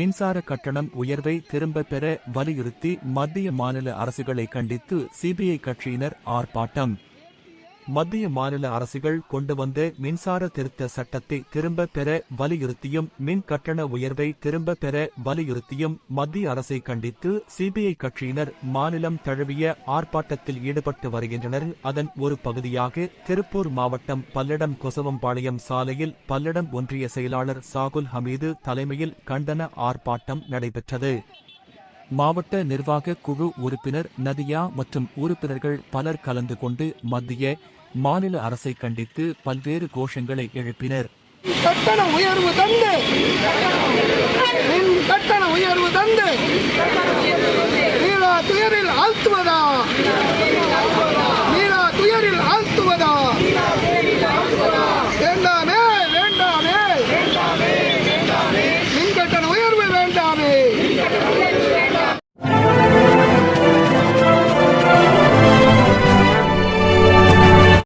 மின்சார கட்டணம் உயர்வை திரும்ப பெற வலியுறுத்தி மத்திய மாநில அரசுகளை கண்டித்து சிபிஐ கட்சியினர் ஆர்ப்பாட்டம். மத்திய மாநில அரசுகள் கொண்டு வந்த மின்சார திருத்த சட்டத்தை திரும்ப பெற வலியுறுத்தியும் மின் கட்டண உயர்வை திரும்ப பெற வலியுறுத்தியும் மத்திய அரசை கண்டித்து சிபிஐ கட்சியினர் மாநிலம் தழுவிய ஆர்ப்பாட்டத்தில் ஈடுபட்டு வருகின்றனர். அதன் ஒரு பகுதியாக திருப்பூர் மாவட்டம் பல்லடம் கொசவம்பாளையம் சாலையில் பல்லடம் ஒன்றிய செயலாளர் சாகுல் ஹமீது தலைமையில் கண்டன ஆர்ப்பாட்டம் நடைபெற்றது. மாவட்ட நிர்வாக குழு உறுப்பினர் நதியா மற்றும் உறுப்பினர்கள் பலர் கலந்து கொண்டு மத்திய மாநில அரசை கண்டித்து பல்வேறு கோஷங்களை எழுப்பினர். கட்டண உயர்வு தந்து. கட்டண உயர்வு தந்து.